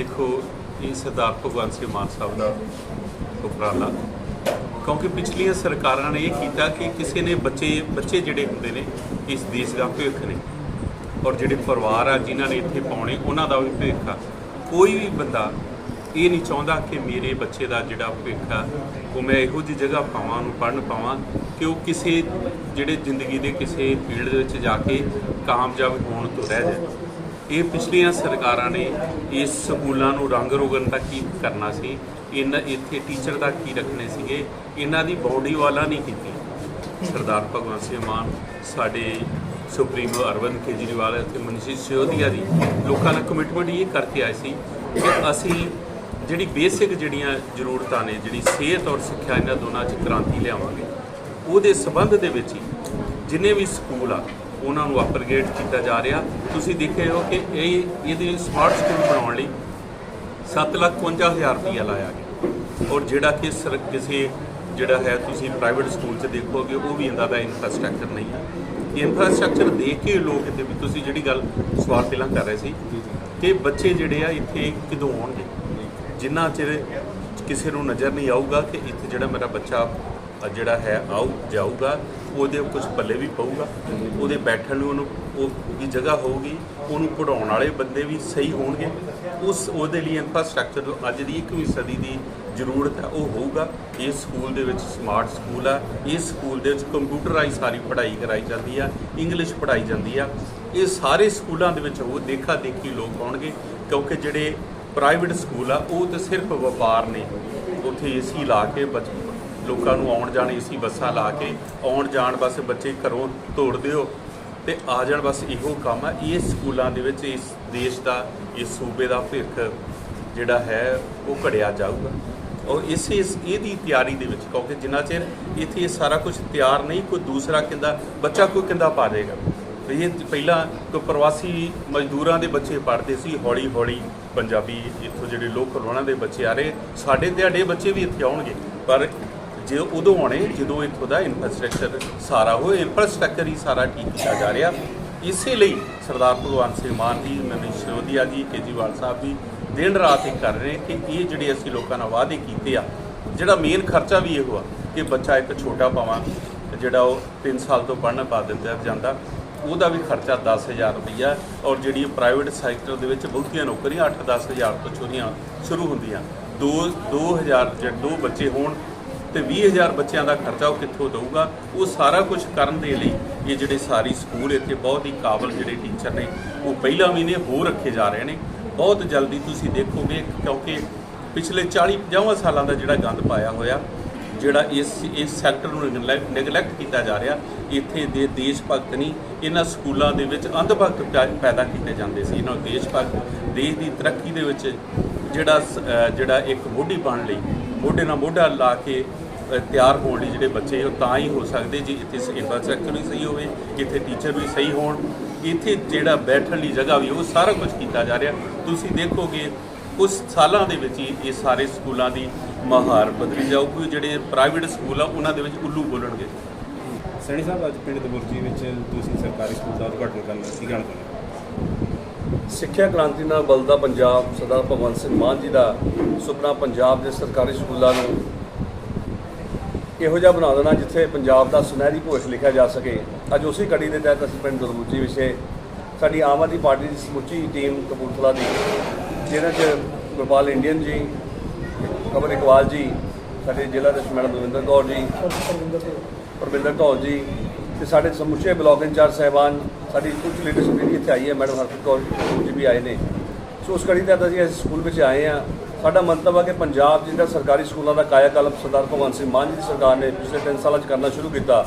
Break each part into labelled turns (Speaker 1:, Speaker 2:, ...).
Speaker 1: ਦੇਖੋ, ਇਹ ਸਰਦਾਰ ਭਗਵੰਤ ਸਿੰਘ ਮਾਨ ਸਾਹਿਬ ਦਾ ਉਪਰਾਲਾ। ਕਿਉਂਕਿ ਪਿਛਲੀਆਂ ਸਰਕਾਰਾਂ ਨੇ ਇਹ ਕੀਤਾ ਕਿ ਕਿਸੇ ਨੇ ਬੱਚੇ ਬੱਚੇ ਜਿਹੜੇ ਹੁੰਦੇ ਨੇ, ਇਸ ਦੇਸ਼ ਦਾ ਭਵਿੱਖ ਨੇ ਔਰ ਜਿਹੜੇ ਪਰਿਵਾਰ ਆ, ਜਿਨ੍ਹਾਂ ਨੇ ਇੱਥੇ ਪਾਉਣੇ, ਉਹਨਾਂ ਦਾ ਵੀ ਭਵਿੱਖ ਆ। ਕੋਈ ਵੀ ਬੰਦਾ ਇਹ ਨਹੀਂ ਚਾਹੁੰਦਾ ਕਿ ਮੇਰੇ ਬੱਚੇ ਦਾ ਜਿਹੜਾ ਭਵਿੱਖ ਆ, ਉਹ ਮੈਂ ਇਹੋ ਜਿਹੀ ਜਗ੍ਹਾ ਪਾਵਾਂ, ਉਹਨੂੰ ਪੜ੍ਹਨ ਪਾਵਾਂ, ਕਿ ਉਹ ਕਿਸੇ, ਜਿਹੜੇ ਜ਼ਿੰਦਗੀ ਦੇ ਕਿਸੇ ਫੀਲਡ ਦੇ ਵਿੱਚ ਜਾ ਕੇ ਕਾਮਯਾਬ ਹੋਣ ਤੋਂ ਰਹਿ ਜਾਏ। ਇਹ ਪਿਛਲੀਆਂ ਸਰਕਾਰਾਂ ਨੇ ਇਸ ਸਕੂਲਾਂ ਨੂੰ ਰੰਗ ਰੋਗਨ ਦਾ ਕੀ ਕਰਨਾ ਸੀ? ਇਹਨਾਂ ਇੱਥੇ ਟੀਚਰ ਦਾ ਕੀ ਰੱਖਣੇ ਸੀਗੇ? ਇਹਨਾਂ ਦੀ ਬਾਉਂਡਰੀ ਵਾਲਾ ਨਹੀਂ ਕੀਤੀ। ਸਰਦਾਰ ਭਗਵੰਤ ਸਿੰਘ ਮਾਨ, ਸਾਡੇ ਸੁਪਰੀਮੋ ਅਰਵਿੰਦ ਕੇਜਰੀਵਾਲ ਅਤੇ ਮਨੀਸ਼ ਸਿਸੋਦੀਆ ਦੀ ਲੋਕਾਂ ਨਾਲ ਕਮਿਟਮੈਂਟ ਇਹ ਕਰਕੇ ਆਏ ਸੀ ਕਿ ਅਸੀਂ ਜਿਹੜੀ ਬੇਸਿਕ ਜਿਹੜੀਆਂ ਜ਼ਰੂਰਤਾਂ ਨੇ, ਜਿਹੜੀ ਸਿਹਤ ਔਰ ਸਿੱਖਿਆ ਇਹਨਾਂ ਦੋਨਾਂ 'ਚ ਕ੍ਰਾਂਤੀ ਲਿਆਵਾਂਗੇ। ਉਹਦੇ ਸਬੰਧ ਦੇ ਵਿੱਚ ਹੀ ਜਿੰਨੇ ਵੀ ਸਕੂਲ ਆ ਉਹਨਾਂ ਨੂੰ ਅਪਗ੍ਰੇਡ ਕੀਤਾ ਜਾ ਰਿਹਾ। ਤੁਸੀਂ ਦੇਖੇ ਹੋ ਕਿ ਇਹ ਇਹਦੇ ਸਮਾਰਟ ਸਕੂਲ ਬਣਾਉਣ ਲਈ 751000 ਰੁਪਇਆ ਲਾਇਆ ਗਿਆ। ਔਰ ਜਿਹੜਾ ਕਿ ਸਰ ਕਿਸੇ ਜਿਹੜਾ ਹੈ ਤੁਸੀਂ ਪ੍ਰਾਈਵੇਟ ਸਕੂਲ 'ਚ ਦੇਖੋਗੇ ਉਹ ਵੀ ਇੰਦਾ ਦਾ ਇਨਫਰਾਸਟ੍ਰਕਚਰ ਨਹੀਂ ਹੈ। ਇਨਫਰਾਸਟ੍ਰਕਚਰ ਦੇਖ ਕੇ ਲੋਕ ਇੱਥੇ ਵੀ ਤੁਸੀਂ ਜਿਹੜੀ ਗੱਲ ਸਵਾਲ ਪਹਿਲਾਂ ਕਰ ਰਹੇ ਸੀ ਕਿ ਬੱਚੇ ਜਿਹੜੇ ਆ ਇੱਥੇ ਕਿਦੋਂ ਆਉਣਗੇ? ਜਿੰਨਾ ਚਿਰ ਕਿਸੇ ਨੂੰ ਨਜ਼ਰ ਨਹੀਂ ਆਊਗਾ ਕਿ ਇੱਥੇ ਜਿਹੜਾ ਮੇਰਾ ਬੱਚਾ ਜਿਹੜਾ ਹੈ ਆਊ, ਜਾਊਗਾ, ਉਹਦੇ ਕੁਝ ਪੱਲੇ ਵੀ ਪਊਗਾ। ਉਹਦੇ ਬੈਠਣ ਨੂੰ ਉਹਨੂੰ, ਉਹ ਵੀ ਜਗ੍ਹਾ ਹੋਊਗੀ, ਉਹਨੂੰ ਪੜਾਉਣ ਵਾਲੇ ਬੰਦੇ ਵੀ ਸਹੀ ਹੋਣਗੇ। ਉਸ, ਉਹਦੇ ਲਈ ਇਨਫਰਾਸਟ੍ਰਕਚਰ ਅੱਜ ਦੀ 21ਵੀਂ ਸਦੀ ਦੀ ਜ਼ਰੂਰਤ ਹੈ, ਉਹ ਹੋਊਗਾ। ਇਸ ਸਕੂਲ ਦੇ ਵਿੱਚ ਸਮਾਰਟ ਸਕੂਲ ਆ। ਇਸ ਸਕੂਲ ਦੇ ਵਿੱਚ ਕੰਪਿਊਟਰਾਈਜ਼ ਸਾਰੀ ਪੜ੍ਹਾਈ ਕਰਾਈ ਜਾਂਦੀ ਆ ਇੰਗਲਿਸ਼ ਪੜ੍ਹਾਈ ਜਾਂਦੀ ਆ। ਇਹ ਸਾਰੇ ਸਕੂਲਾਂ ਦੇ ਵਿੱਚ ਉਹ ਦੇਖਾ ਦੇਖੀ ਲੋਕ ਆਉਣਗੇ, ਕਿਉਂਕਿ ਜਿਹੜੇ ਪ੍ਰਾਈਵੇਟ ਸਕੂਲ ਆ, ਉਹ ਤਾਂ ਸਿਰਫ ਵਪਾਰ ਨੇ। ਉੱਥੇ ਏਸੀ ਲਾ ਕੇ ਬੱਚ- ਲੋਕਾਂ ਨੂੰ ਆਉਣ ਜਾਣ ਏਸੀ ਬੱਸਾਂ ਲਾ ਕੇ, ਆਉਣ ਜਾਣ ਬਸ ਬੱਚੇ ਘਰੋਂ ਤੋੜ ਦਿਓ ਤੇ ਆ ਜਾਣ ਬਸ ਇਹੋ ਕੰਮ ਆ। ਇਹ ਸਕੂਲਾਂ ਦੇ ਵਿੱਚ, ਇਸ ਦੇਸ਼ ਦਾ, ਇਸ ਸੂਬੇ ਦਾ ਭਵਿੱਖ ਜਿਹੜਾ ਹੈ, ਉਹ ਘੜਿਆ ਜਾਊਗਾ। ਔਰ ਇਸੇ, ਇਹਦੀ ਤਿਆਰੀ ਦੇ ਵਿੱਚ, ਕਿਉਂਕਿ ਜਿੰਨਾ ਚਿਰ ਇੱਥੇ ਇਹ ਸਾਰਾ ਕੁਝ ਤਿਆਰ ਨਹੀਂ, ਕੋਈ ਦੂਸਰਾ ਕਿੰਦਾ ਬੱਚਾ ਕੋਈ ਕਿੰਦਾ ਪਾ ਦੇਗਾ। ਤੇ ਇਹ ਪਹਿਲਾਂ ਕੋਈ ਪ੍ਰਵਾਸੀ ਮਜ਼ਦੂਰਾਂ ਦੇ ਬੱਚੇ ਪੜ੍ਹਦੇ ਸੀ ਹੌਲੀ ਹੌਲੀ ਪੰਜਾਬੀ ਇੱਥੋਂ ਜਿਹੜੇ ਲੋਕ ਉਹਨਾਂ ਦੇ ਬੱਚੇ ਆ ਰਹੇ, ਸਾਡੇ ਦਿਹਾੜੇ ਬੱਚੇ ਵੀ ਇੱਥੇ ਆਉਣਗੇ। ਪਰ ਜੇ ਉਦੋਂ ਆਉਣੇ, ਜਦੋਂ ਇੱਥੋਂ ਦਾ ਇਨਫਰਾਸਟ੍ਰਕਚਰ ਸਾਰਾ ਹੋਏ ਇਨਫਰਾਸਟ੍ਰਕਚਰ ਹੀ ਸਾਰਾ ਠੀਕ ਕੀਤਾ ਜਾ ਰਿਹਾ। ਇਸੇ ਲਈ ਸਰਦਾਰ ਭਗਵੰਤ ਸਿੰਘ ਮਾਨ ਜੀ ਮਨੀਸ਼ ਸਿਸੋਦੀਆ ਜੀ, ਕੇਜਰੀਵਾਲ ਸਾਹਿਬ ਜੀ ਦਿਨ ਰਾਤ ਇੱਕ ਕਰ ਰਹੇ ਕਿ ਇਹ ਜਿਹੜੇ ਅਸੀਂ ਲੋਕਾਂ ਨਾਲ ਵਾਅਦੇ ਕੀਤੇ ਆ, ਜਿਹੜਾ ਮੇਨ ਖਰਚਾ ਵੀ ਇਹੋ ਆ ਕਿ ਬੱਚਾ ਇੱਕ ਛੋਟਾ ਪਾਵਾਂ ਜਿਹੜਾ ਉਹ 3 ਸਾਲ ਤੋਂ ਪੜ੍ਹਨ ਪਾ ਦਿੱਤਾ ਜਾਂਦਾ, ਉਹਦਾ ਵੀ ਖਰਚਾ 10000 ਰੁਪਈਆ ਔਰ ਜਿਹੜੀ ਪ੍ਰਾਈਵੇਟ ਸੈਕਟਰ ਦੇ ਵਿੱਚ ਬਹੁਤੀਆਂ ਨੌਕਰੀਆਂ 8-10 ਹਜ਼ਾਰ ਤੋਂ ਛੋਰੀਆਂ ਸ਼ੁਰੂ ਹੁੰਦੀਆਂ। 2 2000 ਜੇ ਦੋ ਬੱਚੇ ਹੋਣ ਤੇ 20000 ਬੱਚਿਆਂ ਦਾ ਖਰਚਾ ਉਹ ਕਿੱਥੋਂ ਦਊਗਾ? ਉਹ ਸਾਰਾ ਕੁਝ ਕਰਨ ਦੇ ਲਈ ਇਹ ਜਿਹੜੇ ਸਾਰੀ ਸਕੂਲ ਇੱਥੇ ਬਹੁਤ ਹੀ ਕਾਬਲ ਜਿਹੜੇ ਟੀਚਰ ਨੇ, ਉਹ ਪਹਿਲਾਂ ਵੀ ਨੇ, ਹੋਰ ਰੱਖੇ ਜਾ ਰਹੇ ਨੇ। ਬਹੁਤ ਜਲਦੀ ਤੁਸੀਂ ਦੇਖੋਗੇ, ਕਿਉਂਕਿ ਪਿਛਲੇ 40 50 ਸਾਲਾਂ ਦਾ ਜਿਹੜਾ ਗੰਦ ਪਾਇਆ ਹੋਇਆ, ਜਿਹੜਾ ਇਸ ਇਸ ਸੈਕਟਰ ਨੂੰ ਨੈਗਲੈਕਟ ਕੀਤਾ ਜਾ ਰਿਹਾ, ਇੱਥੇ ਦੇ ਦੇਸ਼ ਭਗਤ ਨਹੀਂ, ਇਹਨਾਂ ਸਕੂਲਾਂ ਦੇ ਵਿੱਚ ਅੰਧ ਭਗਤ ਪੈ- ਪੈਦਾ ਕੀਤੇ ਜਾਂਦੇ ਸੀ। ਇਹਨਾਂ ਨੂੰ ਦੇਸ਼ ਭਗਤ, ਦੇਸ਼ ਦੀ ਤਰੱਕੀ ਦੇ ਵਿੱਚ ਜਿਹੜਾ ਜਿਹੜਾ ਇੱਕ ਮੋਢੀ ਬਣਨ ਲਈ ਮੋਢੇ ਨਾਲ ਮੋਢਾ ਲਾ ਕੇ ਤਿਆਰ ਹੋਣ ਲਈ ਜਿਹੜੇ ਬੱਚੇ ਉਹ ਤਾਂ ਹੀ ਹੋ ਸਕਦੇ ਜੇ ਇੱਥੇ ਇਨਫਰਾਸਟ੍ਰਕਚਰ ਵੀ ਸਹੀ ਹੋਵੇ, ਇੱਥੇ ਟੀਚਰ ਵੀ ਸਹੀ ਹੋਣ। ਇੱਥੇ ਜਿਹੜਾ ਬੈਠਣ ਲਈ ਜਗ੍ਹਾ ਵੀ, ਉਹ ਸਾਰਾ ਕੁਝ ਕੀਤਾ ਜਾ ਰਿਹਾ। ਤੁਸੀਂ ਦੇਖੋਗੇ ਉਸ ਸਾਲਾਂ ਦੇ ਵਿੱਚ ਹੀ ਇਹ ਸਾਰੇ ਸਕੂਲਾਂ ਦੀ ਮਹਾਰ ਬਦਲੀ ਜਾਊਗੀ ਜਿਹੜੇ ਪ੍ਰਾਈਵੇਟ ਸਕੂਲ ਆ, ਉਹਨਾਂ ਦੇ ਵਿੱਚ ਉੱਲੂ ਬੋਲਣਗੇ।
Speaker 2: ਸੈਣੀ ਸਾਹਿਬ, ਅੱਜ ਪਿੰਡ ਦਬੁਰਜੀ ਵਿੱਚ ਤੁਸੀਂ ਸਰਕਾਰੀ ਸਕੂਲ ਦਾ ਉਦਘਾਟਨ ਕਰਨਾ ਕੀ ਗੱਲ ਕਰ
Speaker 3: ਸਿੱਖਿਆ ਕ੍ਰਾਂਤੀ ਨਾਲ ਬਲਦਾ ਪੰਜਾਬ ਸਰਦਾਰ ਭਗਵੰਤ ਸਿੰਘ ਮਾਨ ਜੀ ਦਾ ਸੁਪਨਾ ਪੰਜਾਬ ਦੇ ਸਰਕਾਰੀ ਸਕੂਲਾਂ ਨੂੰ ਇਹੋ ਜਿਹਾ ਬਣਾ ਦੇਣਾ ਜਿੱਥੇ ਪੰਜਾਬ ਦਾ ਸੁਨਹਿਰੀ ਭਵਿੱਖ ਲਿਖਿਆ ਜਾ ਸਕੇ। ਅੱਜ ਉਸੇ ਕੜੀ ਦੇ ਤਹਿਤ ਅਸੀਂ ਪਿੰਡ ਦਰਬੂਜੀ ਵਿਖੇ ਸਾਡੀ ਆਮ ਆਦਮੀ ਪਾਰਟੀ ਦੀ ਸਮੁੱਚੀ ਟੀਮ ਕਪੂਰਥਲਾ ਦੀ ਜਿਹਨਾਂ 'ਚ ਗੁਰਪਾਲ ਇੰਡੀਅਨ ਜੀ ਕਮਰ ਇਕਬਾਲ ਜੀ ਸਾਡੇ ਜ਼ਿਲ੍ਹਾ ਦੇ ਮੈਡਮ ਦਵਿੰਦਰ ਕੌਰ ਜੀ ਪਰਵਿੰਦਰ ਕੌਰ। ਜੀ ਤੇ ਸਾਡੇ ਸਮੁੱਚੇ ਬਲਾਕ ਇੰਚਾਰਜ ਸਾਹਿਬਾਨ, ਸਾਡੀ ਕੁਝ ਲੀਡਰਸ਼ਿਪ ਜਿਹੜੀ ਇੱਥੇ ਆਈ ਹੈ, ਮੈਡਮ ਹਰਪ੍ਰੀਤ ਕੌਰ ਜੀ ਵੀ ਆਏ ਨੇ। ਸੋ ਉਸ ਕੜੀ ਤਹਿਤ ਅਸੀਂ ਇਸ ਸਕੂਲ ਵਿੱਚ ਆਏ ਆ ਸਾਡਾ ਮੰਤਵ ਹੈ ਕਿ ਪੰਜਾਬ ਜਿਹੜਾ ਸਰਕਾਰੀ ਸਕੂਲਾਂ ਦਾ ਕਾਇਆਕਲਪ ਸਰਦਾਰ ਭਗਵੰਤ ਸਿੰਘ ਮਾਨ ਜੀ ਦੀ ਸਰਕਾਰ ਨੇ ਪਿਛਲੇ 3 ਸਾਲਾਂ 'ਚ ਕਰਨਾ ਸ਼ੁਰੂ ਕੀਤਾ।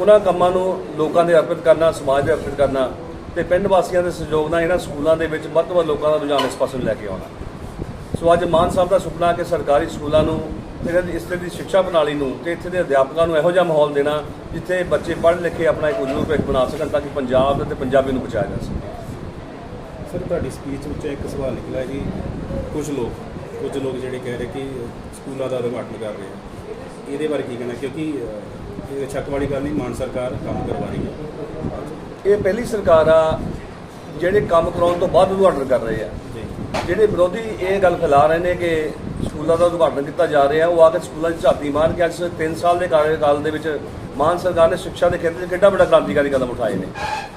Speaker 3: ਉਹਨਾਂ ਕੰਮਾਂ ਨੂੰ ਲੋਕਾਂ ਦੇ ਅਰਪਿਤ ਕਰਨਾ, ਸਮਾਜ ਦੇ ਅਰਪਿਤ ਕਰਨਾ ਤੇ ਪਿੰਡ ਵਾਸੀਆਂ ਦੇ ਸਹਿਯੋਗ ਨਾਲ ਇਹਨਾਂ ਸਕੂਲਾਂ ਦੇ ਵਿੱਚ ਵੱਧ ਤੋਂ ਵੱਧ ਲੋਕਾਂ ਦਾ ਰੁਝਾਨ ਇਸ ਪਾਸੇ ਨੂੰ ਲੈ ਕੇ ਆਉਣਾ। ਸੋ ਅੱਜ ਮਾਨ ਸਾਹਿਬ ਦਾ ਸੁਪਨਾ ਕਿ ਸਰਕਾਰੀ ਸਕੂਲਾਂ ਨੂੰ ਇਹਨਾਂ ਦੀ ਇਸ ਤਰ੍ਹਾਂ ਦੀ ਸਿੱਖਿਆ ਪ੍ਰਣਾਲੀ ਨੂੰ ਤੇ ਇੱਥੇ ਦੇ ਅਧਿਆਪਕਾਂ ਨੂੰ ਇਹੋ ਜਿਹਾ ਮਾਹੌਲ ਦੇਣਾ ਜਿੱਥੇ ਬੱਚੇ ਪੜ੍ਹ ਲਿਖ ਆਪਣਾ ਇੱਕ ਉਜਵਲ ਭਵਿੱਖ ਬਣਾ ਸਕਣ ਤਾਂ ਕਿ ਪੰਜਾਬ ਤੇ ਪੰਜਾਬੀ ਨੂੰ ਬਚਾਇਆ ਜਾ ਸਕੇ।
Speaker 2: ਸਰ ਤੁਹਾਡੀ ਸਪੀਚ ਵਿੱਚ ਇੱਕ ਸਵਾਲ ਨਿਕਲਿਆ ਜੀ। ਕੁਝ ਲੋਕ ਕੁਝ ਲੋਕ ਜਿਹੜੇ ਕਹਿ ਰਹੇ ਕਿ ਸਕੂਲਾਂ ਦਾ ਉਦਘਾਟਨ ਕਰ ਰਹੇ ਆ। ਇਹਦੇ ਬਾਰੇ ਕੀ ਕਹਿਣਾ? ਕਿਉਂਕਿ ਇਹ ਸ਼ੱਕ ਵਾਲੀ ਗੱਲ ਨਹੀਂ ਮਾਨ ਸਰਕਾਰ ਕੰਮ ਕਰਵਾ ਰਹੀ ਹੈ।
Speaker 3: ਇਹ ਪਹਿਲੀ ਸਰਕਾਰ ਆ ਜਿਹੜੇ ਕੰਮ ਕਰਾਉਣ ਤੋਂ ਬਾਅਦ ਉਦਘਾਟਨ ਕਰ ਰਹੇ ਆ। ਜਿਹੜੇ ਵਿਰੋਧੀ ਇਹ ਗੱਲ ਫੈਲਾ ਰਹੇ ਨੇ ਕਿ ਸਕੂਲਾਂ ਦਾ ਉਦਘਾਟਨ ਕੀਤਾ ਜਾ ਰਿਹਾ ਉਹ ਆ ਕੇ ਸਕੂਲਾਂ 'ਚ ਝਾਤੀ ਮਾਰ ਕੇ ਅੱਜ 3 ਸਾਲ ਦੇ ਕਾਰਜਕਾਲ ਦੇ ਵਿੱਚ ਮਾਨ ਸਰਕਾਰ ਨੇ ਸਿੱਖਿਆ ਦੇ ਖੇਤਰ 'ਚ ਕਿੰਨਾ ਵੱਡਾ ਕ੍ਰਾਂਤੀਕਾਰੀ ਕਦਮ ਉਠਾਏ ਨੇ।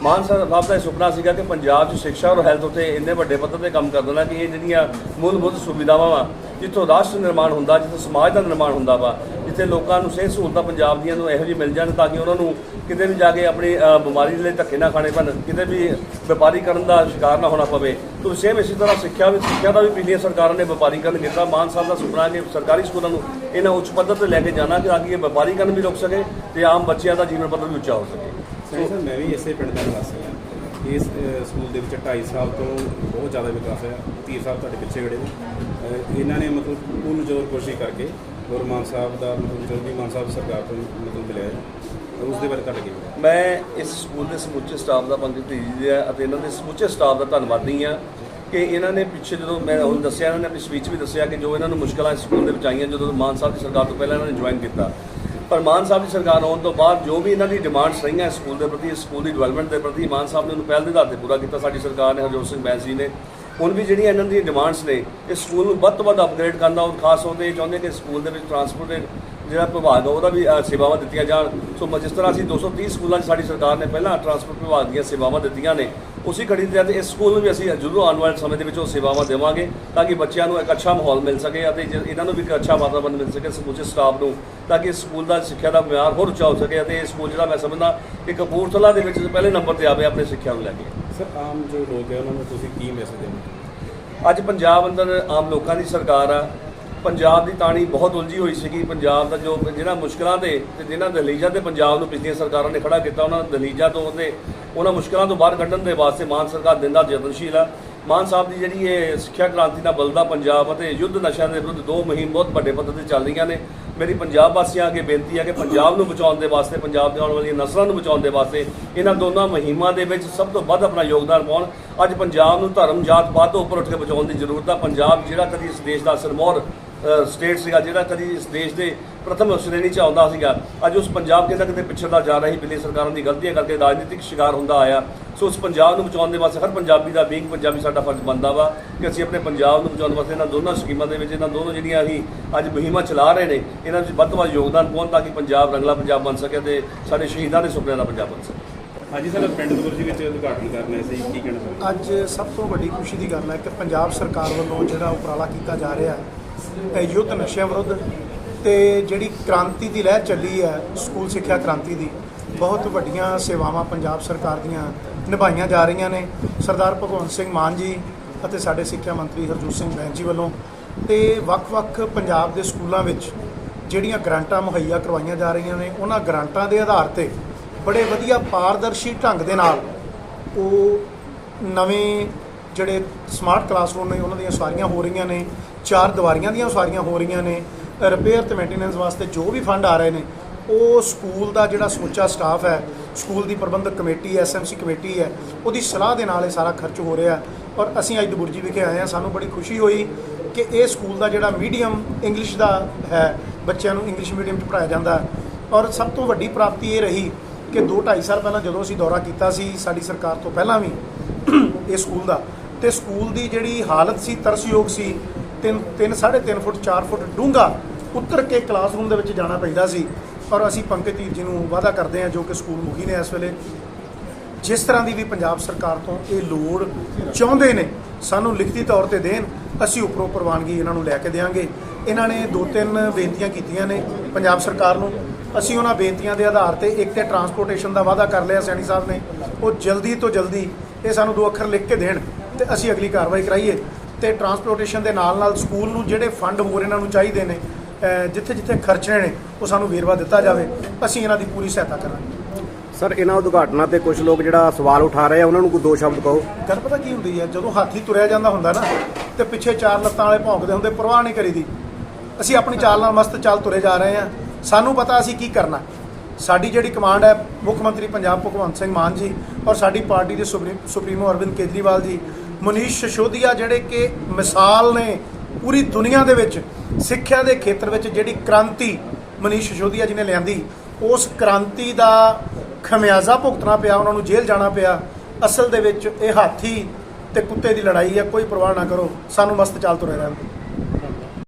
Speaker 3: ਮਾਨ ਸਾਹਿਬ ਦਾ ਇਹ ਸੁਪਨਾ ਸੀਗਾ ਕਿ ਪੰਜਾਬ 'ਚ ਸਿੱਖਿਆ ਔਰ ਹੈਲਥ ਉੱਤੇ ਇੰਨੇ ਵੱਡੇ ਪੱਧਰ ਤੇ ਕੰਮ ਕਰ ਦੇਣਾ ਕਿ ਇਹ ਜਿਹੜੀਆਂ ਮੂਲ ਮੂਲਭੂਤ ਸੁਵਿਧਾਵਾਂ ਵਾ ਜਿੱਥੋਂ ਰਾਸ਼ਟਰ ਨਿਰਮਾਣ ਹੁੰਦਾ ਜਿੱਥੋਂ ਸਮਾਜ ਦਾ ਨਿਰਮਾਣ ਹੁੰਦਾ ਵਾ ਜਿੱਥੇ ਲੋਕਾਂ ਨੂੰ ਸਿਹਤ ਸਹੂਲਤਾਂ ਪੰਜਾਬ ਦੀਆਂ ਨੂੰ ਇਹੋ ਜਿਹੀ ਮਿਲ ਜਾਣ ਤਾਂ ਕਿ ਉਹਨਾਂ ਨੂੰ ਕਿਤੇ ਵੀ ਜਾ ਕੇ ਆਪਣੀ ਬਿਮਾਰੀ ਦੇ ਲਈ ਧੱਕੇ ਨਾ ਖਾਣੇ ਪੈਣ ਕਿਤੇ ਵੀ ਵਪਾਰੀਕਰਨ ਦਾ ਸ਼ਿਕਾਰ ਨਾ ਹੋਣਾ ਪਵੇ। ਤੋਂ ਸੇਮ ਇਸੇ ਤਰ੍ਹਾਂ ਸਿੱਖਿਆ ਵੀ ਸਿੱਖਿਆ ਦਾ ਵੀ ਪਿਛਲੀਆਂ ਸਰਕਾਰਾਂ ਨੇ ਵਪਾਰੀਕਰਨ ਕੀਤਾ ਮਾਨ ਸਾਹਿਬ ਦਾ ਸੁਪਨਾ ਕਿ ਸਰਕਾਰੀ ਸਕੂਲਾਂ ਨੂੰ ਇਹਨਾਂ ਉੱਚ ਪੱਧਰ ਤੇ ਲੈ ਕੇ ਜਾਣਾ ਕਿ ਇਹ ਵਪਾਰੀਕਰਨ ਵੀ ਰੁਕ ਸਕੇ ਤੇ ਆਮ ਬੱਚਿਆਂ ਦਾ ਜੀਵਨ ਪੱਧਰ ਵੀ ਉੱਚਾ ਹੋ ਸਕੇ।
Speaker 2: ਸਰ ਮੈਂ ਵੀ ਇਸੇ ਪਿੰਡ ਦਾ ਨਿਵਾਸੀ ਹਾਂ। ਇਸ ਸਕੂਲ ਦੇ ਵਿੱਚ 2.5 ਸਾਲ ਤੋਂ ਬਹੁਤ ਜ਼ਿਆਦਾ ਵਿਕਾਸ ਹੋਇਆ। 30 ਸਾਲ ਤੁਹਾਡੇ ਪਿੱਛੇ ਖੜੇ ਨੇ। ਇਹਨਾਂ ਨੇ ਮਤਲਬ ਪੂਰਨ ਜ਼ੋਰ ਕੋਸ਼ਿਸ਼ ਕਰਕੇ ਗੁਰੂ ਮਾਨ ਸਾਹਿਬ ਦਾ ਮਤਲਬ ਜੋ ਵੀ ਮਾਨ ਸਾਹਿਬ ਸਰਕਾਰ ਤੋਂ ਮਤਲਬ ਮਿਲਿਆ ਹੈ, ਉਸ ਦੇ ਬਾਰੇ ਤੁਹਾਡੇ ਕੀ
Speaker 3: ਮੈਂ ਇਸ ਸਕੂਲ ਦੇ ਸਮੁੱਚੇ ਸਟਾਫ ਦਾ ਪੰਡਿਤ ਧੀਜੀ ਹੈ ਅਤੇ ਇਹਨਾਂ ਦੇ ਸਮੁੱਚੇ ਸਟਾਫ ਦਾ ਧੰਨਵਾਦੀ ਹਾਂ ਕਿ ਇਹਨਾਂ ਨੇ ਪਿੱਛੇ ਜਦੋਂ ਮੈਂ ਹੁਣ ਦੱਸਿਆ, ਇਹਨਾਂ ਨੇ ਆਪਣੀ ਸਪੀਚ ਵੀ ਦੱਸਿਆ ਕਿ ਜੋ ਇਹਨਾਂ ਨੂੰ ਮੁਸ਼ਕਲਾਂ ਇਸ ਸਕੂਲ ਦੇ ਵਿੱਚ ਆਈਆਂ, ਜਦੋਂ ਮਾਨ ਸਾਹਿਬ ਦੀ ਸਰਕਾਰ ਤੋਂ ਪਹਿਲਾਂ ਇਹਨਾਂ ਨੇ ਜੁਆਇਨ ਕੀਤਾ ਪਰ ਮਾਨ ਸਾਹਿਬ ਦੀ ਸਰਕਾਰ ਆਉਣ ਤੋਂ ਬਾਅਦ ਜੋ ਵੀ ਇਹਨਾਂ ਦੀ ਡਿਮਾਂਡਸ ਰਹੀਆਂ ਸਕੂਲ ਦੇ ਪ੍ਰਤੀ ਸਕੂਲ ਦੀ ਡਿਵੈਲਪਮੈਂਟ ਦੇ ਪ੍ਰਤੀ, ਮਾਨ ਸਾਹਿਬ ਨੇ ਉਹਨੂੰ ਪਹਿਲ ਦੇ ਆਧਾਰ ਤੇ ਪੂਰਾ ਕੀਤਾ। ਸਾਡੀ ਸਰਕਾਰ ਨੇ ਹਰਜੋਤ ਸਿੰਘ ਬੈਂਸ ਜੀ ਨੇ। ਹੁਣ ਵੀ ਜਿਹੜੀਆਂ ਇਹਨਾਂ ਦੀਆਂ ਡਿਮਾਂਡਸ ਨੇ, ਇਹ ਸਕੂਲ ਨੂੰ ਵੱਧ ਤੋਂ ਵੱਧ ਅਪਗ੍ਰੇਡ ਕਰਨਾ ਔਰ ਖਾਸ ਤੌਰ ਤੇ ਇਹ ਚਾਹੁੰਦੇ ਕਿ ਸਕੂਲ ਦੇ ਵਿੱਚ ਟਰਾਂਸਪੋਰਟ ਦੇ ਜਿਹੜਾ ਵਿਭਾਗ ਆ ਉਹਦਾ ਵੀ ਸੇਵਾਵਾਂ ਦਿੱਤੀਆਂ ਜਾਣ। ਸੋ ਜਿਸ ਤਰ੍ਹਾਂ ਅਸੀਂ 230 ਸਕੂਲਾਂ 'ਚ ਸਾਡੀ ਸਰਕਾਰ ਨੇ ਪਹਿਲਾਂ ਟਰਾਂਸਪੋਰਟ ਵਿਭਾਗ ਦੀਆਂ ਸੇਵਾਵਾਂ ਦਿੱਤੀਆਂ ਨੇ ਉਸੇ ਕੜੀ ਦੇ ਤਹਿਤ ਇਸ ਸਕੂਲ ਨੂੰ ਵੀ ਅਸੀਂ ਜ਼ਰੂਰ ਆਉਣ ਵਾਲੇ ਸਮੇਂ ਦੇ ਵਿੱਚ ਉਹ ਸੇਵਾਵਾਂ ਦੇਵਾਂਗੇ ਤਾਂ ਕਿ ਬੱਚਿਆਂ ਨੂੰ ਇੱਕ ਅੱਛਾ ਮਾਹੌਲ ਮਿਲ ਸਕੇ ਅਤੇ ਇਹਨਾਂ ਨੂੰ ਵੀ ਇੱਕ ਅੱਛਾ ਵਾਤਾਵਰਣ ਮਿਲ ਸਕੇ ਸਮੁੱਚੇ ਸਟਾਫ ਨੂੰ ਤਾਂ ਕਿ ਇਸ ਸਕੂਲ ਦਾ ਸਿੱਖਿਆ ਦਾ ਮਿਆਰ ਹੋਰ ਉੱਚਾ ਹੋ ਸਕੇ ਅਤੇ ਇਹ ਸਕੂਲ ਜਿਹੜਾ ਮੈਂ ਸਮਝਦਾ ਕਿ ਕਪੂਰਥਲਾ ਦੇ ਵਿੱਚ ਪਹਿਲੇ ਨੰਬਰ ਤੇ ਆਵੇ ਆਪਣੇ ਸਿੱਖਿਆ ਨੂੰ ਲੈ ਕੇ।
Speaker 2: ਸਰ ਆਮ ਜੋ ਲੋਕ ਹੈ ਉਹਨਾਂ ਨੂੰ ਤੁਸੀਂ ਕੀ ਮੈਸੇਜ ਦੇਣਾ
Speaker 3: ਅੱਜ ਪੰਜਾਬ ਅੰਦਰ ਆਮ ਲੋਕਾਂ ਦੀ ਸਰਕਾਰ ਆ ਪੰਜਾਬ ਦੀ ਤਾਣੀ ਬਹੁਤ ਉਲਝੀ ਹੋਈ ਸੀਗੀ। ਪੰਜਾਬ ਦਾ ਜੋ ਜਿਹੜਾ ਮੁਸ਼ਕਲਾਂ ਤੇ ਤੇ ਜਿਹਨਾਂ ਦਲੀਜਾਂ ਤੇ ਪੰਜਾਬ ਨੂੰ ਪਿਛਲੀਆਂ ਸਰਕਾਰਾਂ ਨੇ ਖੜਾ ਕੀਤਾ, ਉਹਨਾਂ ਦਲੀਜਾਂ ਤੋਂ ਉਹਦੇ ਉਹਨਾਂ ਮੁਸ਼ਕਲਾਂ ਤੋਂ ਬਾਹਰ ਕੱਢਣ ਦੇ ਵਾਸਤੇ ਮਾਨ ਸਰਕਾਰ ਦਿੰਦਾ ਯਤਨਸ਼ੀਲ ਆ। ਮਾਨ ਸਾਹਿਬ ਦੀ ਜਿਹੜੀ ਇਹ ਸਿੱਖਿਆ ਕ੍ਰਾਂਤੀ ਦਾ ਬਲਦਾ ਪੰਜਾਬ ਅਤੇ ਯੁੱਧ ਨਸ਼ਿਆਂ ਦੇ ਵਿਰੁੱਧ ਦੋ ਮੁਹਿੰਮ ਬਹੁਤ ਵੱਡੇ ਪੱਧਰ ਤੇ ਚੱਲ ਰਹੀਆਂ ਨੇ। ਮੇਰੀ ਪੰਜਾਬ ਵਾਸੀਆਂ ਅੱਗੇ ਬੇਨਤੀ ਹੈ ਕਿ ਪੰਜਾਬ ਨੂੰ ਬਚਾਉਣ ਦੇ ਵਾਸਤੇ, ਪੰਜਾਬ ਦੇ ਆਉਣ ਵਾਲੀਆਂ ਨਸਲਾਂ ਨੂੰ ਬਚਾਉਣ ਦੇ ਵਾਸਤੇ ਇਹਨਾਂ ਦੋਨਾਂ ਮੁਹਿੰਮਾਂ ਦੇ ਵਿੱਚ ਸਭ ਤੋਂ ਵੱਧ ਆਪਣਾ ਯੋਗਦਾਨ ਪਾਉਣ। ਅੱਜ ਪੰਜਾਬ ਨੂੰ ਧਰਮ, ਜਾਤ, ਪਾਤ ਤੋਂ ਉੱਪਰ ਉੱਠ ਕੇ ਬਚਾਉਣ ਦੀ ਜ਼ਰੂਰਤ ਆ। ਪੰਜਾਬ ਜਿਹੜਾ ਕਦੀ ਇਸ ਦੇਸ਼ ਦਾ ਸਿਰਮੌਰ ਸਟੇਟ ਸੀਗਾ, ਜਿਹੜਾ ਕਦੀ ਇਸ ਦੇਸ਼ ਦੇ ਪ੍ਰਥਮ ਸ਼੍ਰੇਣੀ 'ਚ ਆਉਂਦਾ ਸੀਗਾ, ਅੱਜ ਉਸ ਪੰਜਾਬ ਕਿਤੇ ਨਾ ਕਿਤੇ ਪਿਛੜਦਾ ਜਾ ਰਹੀ ਬਿਲੇ ਸਰਕਾਰਾਂ ਦੀ ਗਲਤੀਆਂ ਕਰਕੇ ਰਾਜਨੀਤਿਕ ਸ਼ਿਕਾਰ ਹੁੰਦਾ ਆਇਆ। ਸੋ ਉਸ ਪੰਜਾਬ ਨੂੰ ਬਚਾਉਣ ਦੇ ਵਾਸਤੇ ਹਰ ਪੰਜਾਬੀ ਦਾ ਬੀਂਗ ਪੰਜਾਬੀ ਸਾਡਾ ਫਰਜ਼ ਬਣਦਾ ਵਾ ਕਿ ਅਸੀਂ ਆਪਣੇ ਪੰਜਾਬ ਨੂੰ ਬਚਾਉਣ ਵਾਸਤੇ ਇਹਨਾਂ ਦੋਨਾਂ ਸਕੀਮਾਂ ਦੇ ਵਿੱਚ ਇਹਨਾਂ ਦੋਨੋਂ ਜਿਹੜੀਆਂ ਅਸੀਂ ਅੱਜ ਮੁਹਿੰਮਾਂ ਚਲਾ ਰਹੇ ਨੇ ਇਹਨਾਂ ਵਿੱਚ ਵੱਧ ਤੋਂ ਵੱਧ ਯੋਗਦਾਨ ਪਾਉਣ ਤਾਂ ਕਿ ਪੰਜਾਬ ਰੰਗਲਾ ਪੰਜਾਬ ਬਣ ਸਕੇ ਤੇ ਸਾਡੇ ਸ਼ਹੀਦਾਂ ਦੇ ਸੁਪਨਿਆਂ ਦਾ ਪੰਜਾਬ ਬਣ ਸਕੇ।
Speaker 2: ਹਾਂਜੀ ਸਰ ਪਿੰਡ ਗੁਰਜੀ ਵਿੱਚ ਉਦਘਾਟਨ ਕਰਨਾ ਸੀ ਕੀ ਕਹਿਣਾ
Speaker 4: ਅੱਜ ਸਭ ਤੋਂ ਵੱਡੀ ਖੁਸ਼ੀ ਦੀ ਗੱਲ ਹੈ ਕਿ ਪੰਜਾਬ ਸਰਕਾਰ ਵੱਲੋਂ ਜਿਹੜਾ ਉਪਰਾਲਾ ਕੀਤਾ ਜਾ ਰਿਹਾ ਹੈ ਯੁੱਧ ਨਸ਼ਿਆਂ ਵਿਰੁੱਧ ਤੇ ਜਿਹੜੀ ਕ੍ਰਾਂਤੀ ਦੀ ਲਹਿਰ ਚੱਲੀ ਹੈ ਸਕੂਲ ਸਿੱਖਿਆ ਕ੍ਰਾਂਤੀ ਦੀ ਬਹੁਤ ਵੱਡੀਆਂ ਸੇਵਾਵਾਂ ਪੰਜਾਬ ਸਰਕਾਰ ਦੀਆਂ ਨਿਭਾਈਆਂ ਜਾ ਰਹੀਆਂ ਨੇ। ਸਰਦਾਰ ਭਗਵੰਤ ਸਿੰਘ ਮਾਨ ਜੀ ਅਤੇ ਸਾਡੇ ਸਿੱਖਿਆ ਮੰਤਰੀ ਹਰਜੋਤ ਸਿੰਘ ਬੈਂਜੀ ਵੱਲੋਂ ਤੇ ਵੱਖ-ਵੱਖ ਪੰਜਾਬ ਦੇ ਸਕੂਲਾਂ ਵਿੱਚ ਜਿਹੜੀਆਂ ਗ੍ਰਾਂਟਾਂ ਮੁਹੱਈਆ ਕਰਵਾਈਆਂ ਜਾ ਰਹੀਆਂ ਨੇ, ਉਹਨਾਂ ਗ੍ਰਾਂਟਾਂ ਦੇ ਆਧਾਰ ਤੇ ਬੜੇ ਵਧੀਆ ਪਾਰਦਰਸ਼ੀ ਢੰਗ ਦੇ ਨਾਲ ਉਹ ਨਵੇਂ ਜਿਹੜੇ ਸਮਾਰਟ ਕਲਾਸਰੂਮ ਨੇ, ਉਹਨਾਂ ਦੀਆਂ ਉਸਾਰੀਆਂ ਹੋ ਰਹੀਆਂ ਨੇ, ਚਾਰ ਦੀਵਾਰੀਆਂ ਦੀਆਂ ਉਸਾਰੀਆਂ ਹੋ ਰਹੀਆਂ ਨੇ ਰਿਪੇਅਰ ਤੇ ਮੇਨਟੇਨੈਂਸ ਵਾਸਤੇ ਜੋ ਵੀ ਫੰਡ ਆ ਰਹੇ ਨੇ, ਉਹ ਸਕੂਲ ਦਾ ਜਿਹੜਾ ਸਮੁੱਚਾ ਸਟਾਫ ਹੈ ਸਕੂਲ ਦੀ ਪ੍ਰਬੰਧਕ ਕਮੇਟੀ ਹੈ ਐਸਐਮਸੀ ਕਮੇਟੀ ਹੈ, ਉਹਦੀ ਸਲਾਹ ਦੇ ਨਾਲ ਇਹ ਸਾਰਾ ਖਰਚ ਹੋ ਰਿਹਾ ਔਰ ਅਸੀਂ ਅੱਜ ਦਬੁਰਜੀ ਵਿਖੇ ਆਏ ਹਾਂ, ਸਾਨੂੰ ਬੜੀ ਖੁਸ਼ੀ ਹੋਈ ਕਿ ਇਹ ਸਕੂਲ ਦਾ ਜਿਹੜਾ ਮੀਡੀਅਮ ਇੰਗਲਿਸ਼ ਦਾ ਹੈ, ਬੱਚਿਆਂ ਨੂੰ ਇੰਗਲਿਸ਼ ਮੀਡੀਅਮ 'ਚ ਪੜ੍ਹਾਇਆ ਜਾਂਦਾ ਔਰ ਸਭ ਤੋਂ ਵੱਡੀ ਪ੍ਰਾਪਤੀ ਇਹ ਰਹੀ ਕਿ 2 2.5 ਸਾਲ ਪਹਿਲਾਂ ਜਦੋਂ ਅਸੀਂ ਦੌਰਾ ਕੀਤਾ ਸੀ, ਸਾਡੀ ਸਰਕਾਰ ਤੋਂ ਪਹਿਲਾਂ ਵੀ ਇਹ ਸਕੂਲ ਦਾ, ਤੇ ਸਕੂਲ ਦੀ ਜਿਹੜੀ ਹਾਲਤ ਸੀ, ਤਰਸਯੋਗ ਸੀ 3 3 3.5 ਫੁੱਟ 4 ਫੁੱਟ ਡੂੰਘਾ ਉੱਤਰ ਕੇ ਕਲਾਸਰੂਮ ਦੇ ਵਿੱਚ ਜਾਣਾ ਪੈਂਦਾ ਸੀ। ਔਰ ਅਸੀਂ ਪੰਕਜ ਧੀਰ ਜੀ ਨੂੰ ਵਾਅਦਾ ਕਰਦੇ ਹਾਂ ਜੋ ਕਿ ਸਕੂਲ ਮੁਖੀ ਨੇ ਇਸ ਵੇਲੇ। ਜਿਸ ਤਰ੍ਹਾਂ ਦੀ ਵੀ ਪੰਜਾਬ ਸਰਕਾਰ ਤੋਂ ਇਹ ਲੋੜ ਚਾਹੁੰਦੇ ਨੇ, ਸਾਨੂੰ ਲਿਖਤੀ ਤੌਰ ਤੇ ਦੇਣ, ਅਸੀਂ ਉੱਪਰੋਂ ਪ੍ਰਵਾਨਗੀ ਇਹਨਾਂ ਨੂੰ ਲੈ ਕੇ ਦੇਵਾਂਗੇ ਇਹਨਾਂ ਨੇ ਦੋ ਤਿੰਨ ਬੇਨਤੀਆਂ ਕੀਤੀਆਂ ਨੇ ਪੰਜਾਬ ਸਰਕਾਰ ਨੂੰ। ਅਸੀਂ ਉਹਨਾਂ ਬੇਨਤੀਆਂ ਦੇ ਆਧਾਰ ਤੇ ਇੱਕ ਤੇ ਟਰਾਂਸਪੋਰਟੇਸ਼ਨ ਦਾ ਵਾਅਦਾ ਕਰ ਲਿਆ ਸੈਣੀ ਸਾਹਿਬ ਨੇ। ਉਹ ਜਲਦੀ ਤੋਂ ਜਲਦੀ ਇਹ ਸਾਨੂੰ ਦੋ ਅੱਖਰ ਲਿਖ ਕੇ ਦੇਣ ਤੇ ਅਸੀਂ ਅਗਲੀ ਕਾਰਵਾਈ ਕਰਾਈਏ। ਤੇ ਟਰਾਂਸਪੋਰਟੇਸ਼ਨ ਦੇ ਨਾਲ ਨਾਲ ਸਕੂਲ ਨੂੰ ਜਿਹੜੇ ਫੰਡ ਹੋਰ ਇਹਨਾਂ ਨੂੰ ਚਾਹੀਦੇ ਨੇ ਜਿੱਥੇ ਜਿੱਥੇ ਖਰਚਣੇ ਨੇ ਉਹ ਸਾਨੂੰ ਵੇਰਵਾ ਦਿੱਤਾ ਜਾਵੇ। ਅਸੀਂ ਇਹਨਾਂ ਦੀ ਪੂਰੀ ਸਹਾਇਤਾ ਕਰਾਂਗੇ।
Speaker 5: ਸਰ ਇਹਨਾਂ ਉਦਘਾਟਨਾਂ ਤੇ ਕੁਝ ਲੋਕ ਜਿਹੜਾ ਸਵਾਲ ਉਠਾ ਰਹੇ ਆ ਉਹਨਾਂ ਨੂੰ ਕੋਈ ਦੋ ਸ਼ਬਦ ਕਹੋ।
Speaker 4: ਗੱਲ ਪਤਾ ਕੀ ਹੁੰਦੀ ਹੈ ਜਦੋਂ ਹਾਥੀ ਤੁਰਿਆ ਜਾਂਦਾ ਹੁੰਦਾ ਨਾ ਤੇ ਪਿੱਛੇ ਚਾਰ ਲੱਤਾਂ ਵਾਲੇ ਭੌਂਕਦੇ ਹੁੰਦੇ ਪਰਵਾਹ ਨਹੀਂ ਕਰੀਦੀ। ਅਸੀਂ ਆਪਣੀ ਚਾਲ ਨਾਲ ਮਸਤ ਚੱਲ ਤੁਰੇ ਜਾ ਰਹੇ ਹਾਂ ਸਾਨੂੰ ਪਤਾ ਅਸੀਂ ਕੀ ਕਰਨਾ। ਸਾਡੀ ਜਿਹੜੀ ਕਮਾਂਡ ਹੈ ਮੁੱਖ ਮੰਤਰੀ ਪੰਜਾਬ ਭਗਵੰਤ ਸਿੰਘ ਮਾਨ ਜੀ ਔਰ ਸਾਡੀ ਪਾਰਟੀ ਦੇ ਸੁਪਰੀ- ਸੁਪਰੀਮੋ ਅਰਵਿੰਦ ਕੇਜਰੀਵਾਲ ਜੀ ਮਨੀਸ਼ ਸਿਸੋਦੀਆ ਜਿਹੜੇ ਕਿ ਮਿਸਾਲ ਨੇ ਪੂਰੀ ਦੁਨੀਆ ਦੇ ਵਿੱਚ, ਸਿੱਖਿਆ ਦੇ ਖੇਤਰ ਵਿੱਚ ਜਿਹੜੀ ਕ੍ਰਾਂਤੀ ਮਨੀਸ਼ ਸਿਸੋਦੀਆ ਜੀ ਨੇ ਲਿਆਂਦੀ, ਉਸ ਕ੍ਰਾਂਤੀ ਦਾ ਖਮਿਆਜ਼ਾ ਭੁਗਤਣਾ ਪਿਆ, ਉਹਨਾਂ ਨੂੰ ਜੇਲ੍ਹ ਜਾਣਾ ਪਿਆ। ਅਸਲ ਦੇ ਵਿੱਚ ਇਹ ਹਾਥੀ ਤੇ ਕੁੱਤੇ ਦੀ ਲੜਾਈ ਹੈ ਕੋਈ ਪਰਵਾਹ ਨਾ ਕਰੋ, ਸਾਨੂੰ ਮਸਤ ਚਾਲ ਤੁਰੇ ਰਹਿਣ